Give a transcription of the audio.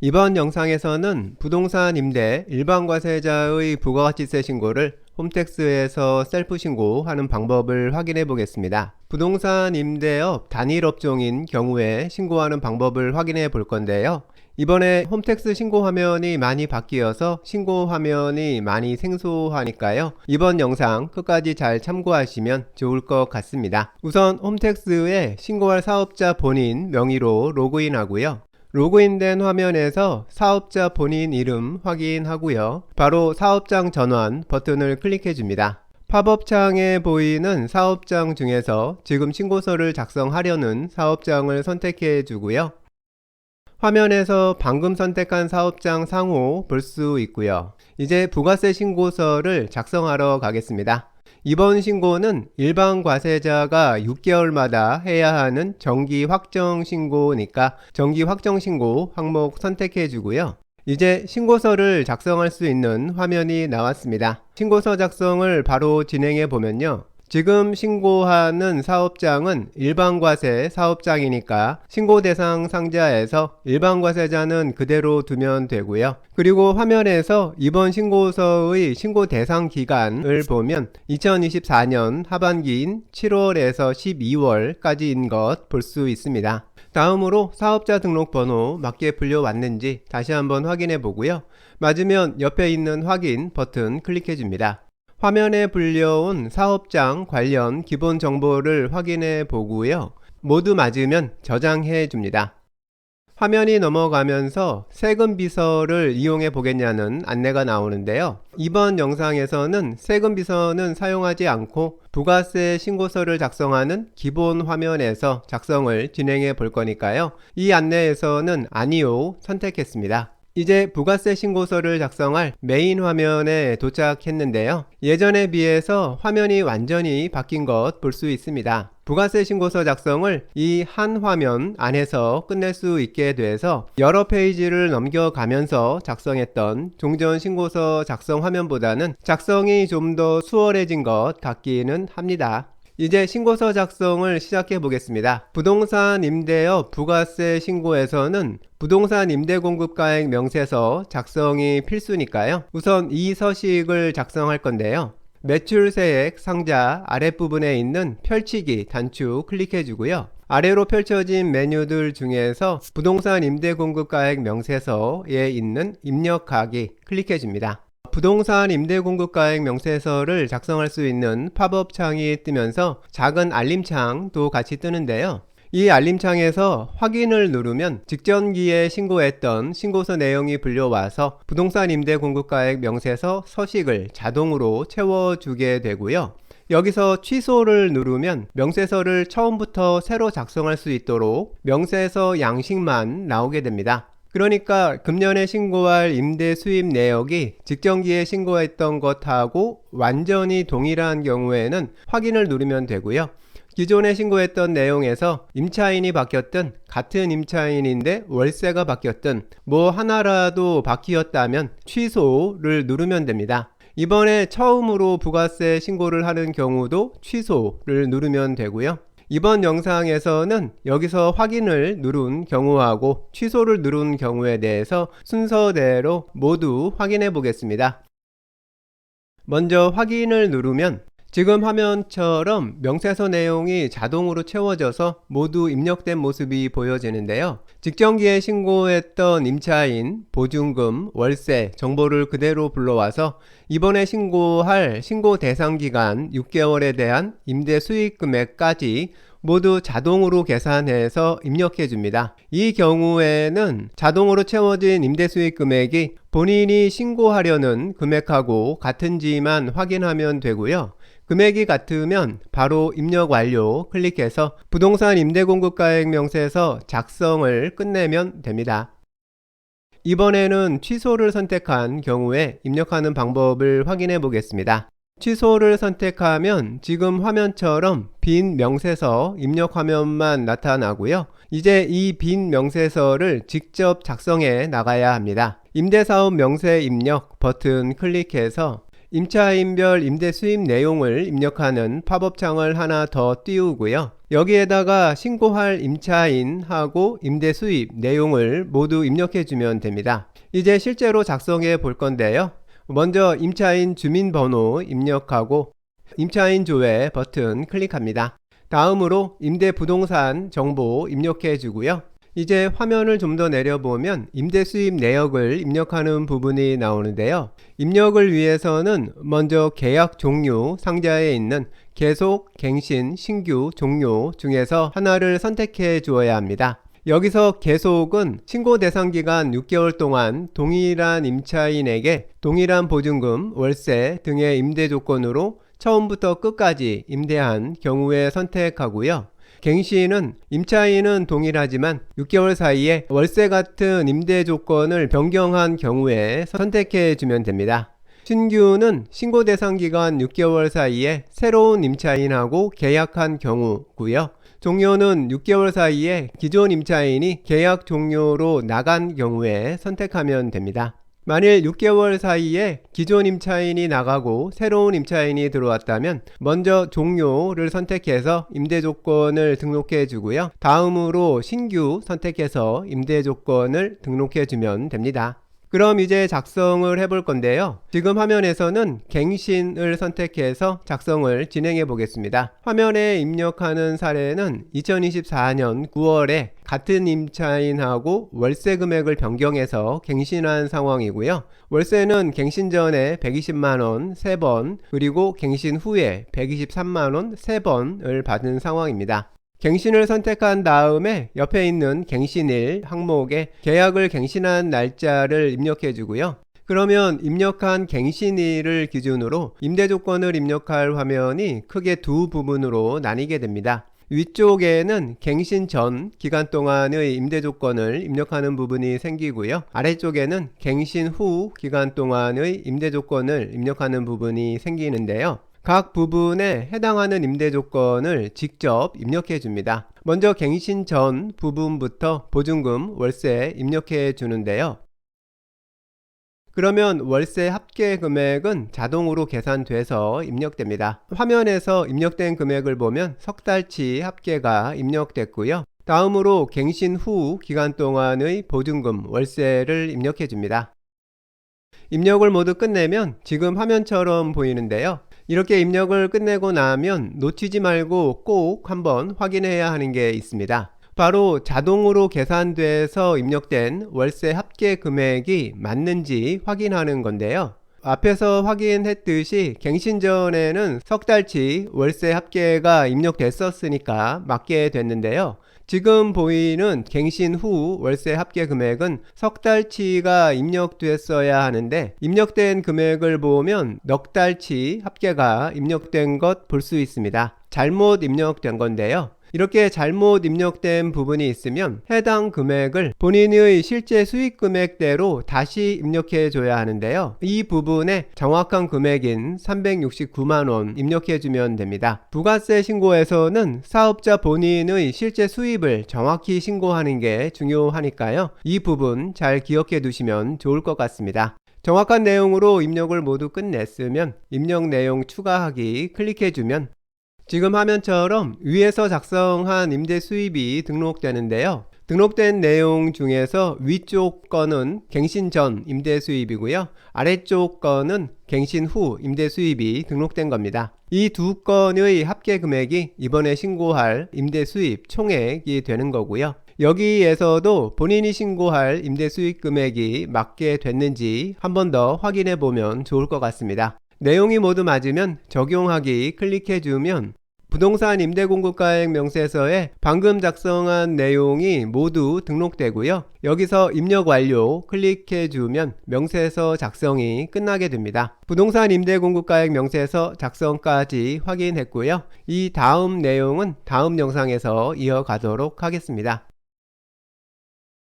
이번 영상에서는 부동산 임대 일반 과세자의 부가가치세 신고를 홈택스에서 셀프 신고하는 방법을 확인해 보겠습니다. 부동산 임대업 단일 업종인 경우에 신고하는 방법을 확인해 볼 건데요. 이번에 홈택스 신고 화면이 많이 바뀌어서 신고 화면이 많이 생소하니까요. 이번 영상 끝까지 잘 참고하시면 좋을 것 같습니다. 우선 홈택스에 신고할 사업자 본인 명의로 로그인하고요. 로그인된 화면에서 사업자 본인 이름 확인하고요. 바로 사업장 전환 버튼을 클릭해 줍니다. 팝업 창에 보이는 사업장 중에서 지금 신고서를 작성하려는 사업장을 선택해 주고요. 화면에서 방금 선택한 사업장 상호 볼 수 있고요. 이제 부가세 신고서를 작성하러 가겠습니다. 이번 신고는 일반 과세자가 6개월마다 해야 하는 정기 확정 신고니까 정기 확정 신고 항목 선택해 주고요. 이제 신고서를 작성할 수 있는 화면이 나왔습니다. 신고서 작성을 바로 진행해 보면요. 지금 신고하는 사업장은 일반과세 사업장이니까 신고 대상 상자에서 일반과세자는 그대로 두면 되고요. 그리고 화면에서 이번 신고서의 신고 대상 기간을 보면 2024년 하반기인 7월에서 12월까지인 것 볼 수 있습니다. 다음으로 사업자 등록번호 맞게 불려왔는지 다시 한번 확인해 보고요. 맞으면 옆에 있는 확인 버튼 클릭해 줍니다. 화면에 불려온 사업장 관련 기본 정보를 확인해 보고요. 모두 맞으면 저장해 줍니다. 화면이 넘어가면서 세금 비서를 이용해 보겠냐는 안내가 나오는데요. 이번 영상에서는 세금 비서는 사용하지 않고 부가세 신고서를 작성하는 기본 화면에서 작성을 진행해 볼 거니까요. 이 안내에서는 아니요 선택했습니다. 이제 부가세 신고서를 작성할 메인 화면에 도착했는데요. 예전에 비해서 화면이 완전히 바뀐 것 볼 수 있습니다. 부가세 신고서 작성을 이 한 화면 안에서 끝낼 수 있게 돼서 여러 페이지를 넘겨가면서 작성했던 종전 신고서 작성 화면보다는 작성이 좀 더 수월해진 것 같기는 합니다. 이제 신고서 작성을 시작해 보겠습니다. 부동산 임대업 부가세 신고에서는 부동산 임대 공급 가액 명세서 작성이 필수니까요. 우선 이 서식을 작성할 건데요. 매출세액 상자 아랫부분에 있는 펼치기 단추 클릭해 주고요. 아래로 펼쳐진 메뉴들 중에서 부동산 임대 공급 가액 명세서에 있는 입력하기 클릭해 줍니다. 부동산 임대 공급가액 명세서를 작성할 수 있는 팝업 창이 뜨면서 작은 알림창도 같이 뜨는데요. 이 알림창에서 확인을 누르면 직전기에 신고했던 신고서 내용이 불려와서 부동산 임대 공급가액 명세서 서식을 자동으로 채워주게 되고요. 여기서 취소를 누르면 명세서를 처음부터 새로 작성할 수 있도록 명세서 양식만 나오게 됩니다. 그러니까 금년에 신고할 임대 수입 내역이 직전기에 신고했던 것하고 완전히 동일한 경우에는 확인을 누르면 되고요. 기존에 신고했던 내용에서 임차인이 바뀌었든 같은 임차인인데 월세가 바뀌었든 뭐 하나라도 바뀌었다면 취소를 누르면 됩니다. 이번에 처음으로 부가세 신고를 하는 경우도 취소를 누르면 되고요. 이번 영상에서는 여기서 확인을 누른 경우하고 취소를 누른 경우에 대해서 순서대로 모두 확인해 보겠습니다. 먼저 확인을 누르면 지금 화면처럼 명세서 내용이 자동으로 채워져서 모두 입력된 모습이 보여지는데요. 직전기에 신고했던 임차인, 보증금, 월세 정보를 그대로 불러와서 이번에 신고할 신고 대상 기간 6개월에 대한 임대 수익 금액까지 모두 자동으로 계산해서 입력해 줍니다. 이 경우에는 자동으로 채워진 임대 수익 금액이 본인이 신고하려는 금액하고 같은지만 확인하면 되고요. 금액이 같으면 바로 입력 완료 클릭해서 부동산 임대공급가액 명세서 작성을 끝내면 됩니다. 이번에는 취소를 선택한 경우에 입력하는 방법을 확인해 보겠습니다. 취소를 선택하면 지금 화면처럼 빈 명세서 입력 화면만 나타나고요. 이제 이 빈 명세서를 직접 작성해 나가야 합니다. 임대사업 명세 입력 버튼 클릭해서 임차인별 임대 수입 내용을 입력하는 팝업 창을 하나 더 띄우고요. 여기에다가 신고할 임차인하고 임대 수입 내용을 모두 입력해 주면 됩니다. 이제 실제로 작성해 볼 건데요. 먼저 임차인 주민번호 입력하고 임차인 조회 버튼 클릭합니다. 다음으로 임대 부동산 정보 입력해 주고요. 이제 화면을 좀 더 내려보면 임대 수입 내역을 입력하는 부분이 나오는데요. 입력을 위해서는 먼저 계약 종류 상자에 있는 계속, 갱신, 신규, 종료 중에서 하나를 선택해 주어야 합니다. 여기서 계속은 신고 대상 기간 6개월 동안 동일한 임차인에게 동일한 보증금, 월세 등의 임대 조건으로 처음부터 끝까지 임대한 경우에 선택하고요. 갱신은 임차인은 동일하지만 6개월 사이에 월세 같은 임대 조건을 변경한 경우에 선택해 주면 됩니다. 신규는 신고 대상 기간 6개월 사이에 새로운 임차인하고 계약한 경우고요. 종료는 6개월 사이에 기존 임차인이 계약 종료로 나간 경우에 선택하면 됩니다. 만일 6개월 사이에 기존 임차인이 나가고 새로운 임차인이 들어왔다면 먼저 종료를 선택해서 임대 조건을 등록해 주고요. 다음으로 신규 선택해서 임대 조건을 등록해 주면 됩니다. 그럼 이제 작성을 해볼 건데요. 지금 화면에서는 갱신을 선택해서 작성을 진행해 보겠습니다. 화면에 입력하는 사례는 2024년 9월에 같은 임차인하고 월세 금액을 변경해서 갱신한 상황이고요. 월세는 갱신 전에 120만원 3번, 그리고 갱신 후에 123만원 3번을 받은 상황입니다. 갱신을 선택한 다음에 옆에 있는 갱신일 항목에 계약을 갱신한 날짜를 입력해 주고요. 그러면 입력한 갱신일을 기준으로 임대 조건을 입력할 화면이 크게 두 부분으로 나뉘게 됩니다. 위쪽에는 갱신 전 기간 동안의 임대 조건을 입력하는 부분이 생기고요. 아래쪽에는 갱신 후 기간 동안의 임대 조건을 입력하는 부분이 생기는데요. 각 부분에 해당하는 임대 조건을 직접 입력해 줍니다. 먼저 갱신 전 부분부터 보증금, 월세 입력해 주는데요. 그러면 월세 합계 금액은 자동으로 계산돼서 입력됩니다. 화면에서 입력된 금액을 보면 석 달치 합계가 입력됐고요. 다음으로 갱신 후 기간 동안의 보증금, 월세를 입력해 줍니다. 입력을 모두 끝내면 지금 화면처럼 보이는데요. 이렇게 입력을 끝내고 나면 놓치지 말고 꼭 한번 확인해야 하는 게 있습니다. 바로 자동으로 계산돼서 입력된 월세 합계 금액이 맞는지 확인하는 건데요. 앞에서 확인했듯이 갱신 전에는 석 달치 월세 합계가 입력됐었으니까 맞게 됐는데요. 지금 보이는 갱신 후 월세 합계 금액은 석 달치가 입력됐어야 하는데 입력된 금액을 보면 넉 달치 합계가 입력된 것 볼 수 있습니다. 잘못 입력된 건데요. 이렇게 잘못 입력된 부분이 있으면 해당 금액을 본인의 실제 수익 금액대로 다시 입력해 줘야 하는데요. 이 부분에 정확한 금액인 369만원 입력해 주면 됩니다. 부가세 신고에서는 사업자 본인의 실제 수입을 정확히 신고하는 게 중요하니까요. 이 부분 잘 기억해 두시면 좋을 것 같습니다. 정확한 내용으로 입력을 모두 끝냈으면 입력 내용 추가하기 클릭해주면 지금 화면처럼 위에서 작성한 임대 수입이 등록되는데요. 등록된 내용 중에서 위쪽 건은 갱신 전 임대 수입이고요. 아래쪽 건은 갱신 후 임대 수입이 등록된 겁니다. 이 두 건의 합계 금액이 이번에 신고할 임대 수입 총액이 되는 거고요. 여기에서도 본인이 신고할 임대 수익 금액이 맞게 됐는지 한 번 더 확인해 보면 좋을 것 같습니다. 내용이 모두 맞으면 적용하기 클릭해 주면 부동산 임대공급가액 명세서에 방금 작성한 내용이 모두 등록되고요. 여기서 입력 완료 클릭해 주면 명세서 작성이 끝나게 됩니다. 부동산 임대공급가액 명세서 작성까지 확인했고요. 이 다음 내용은 다음 영상에서 이어가도록 하겠습니다.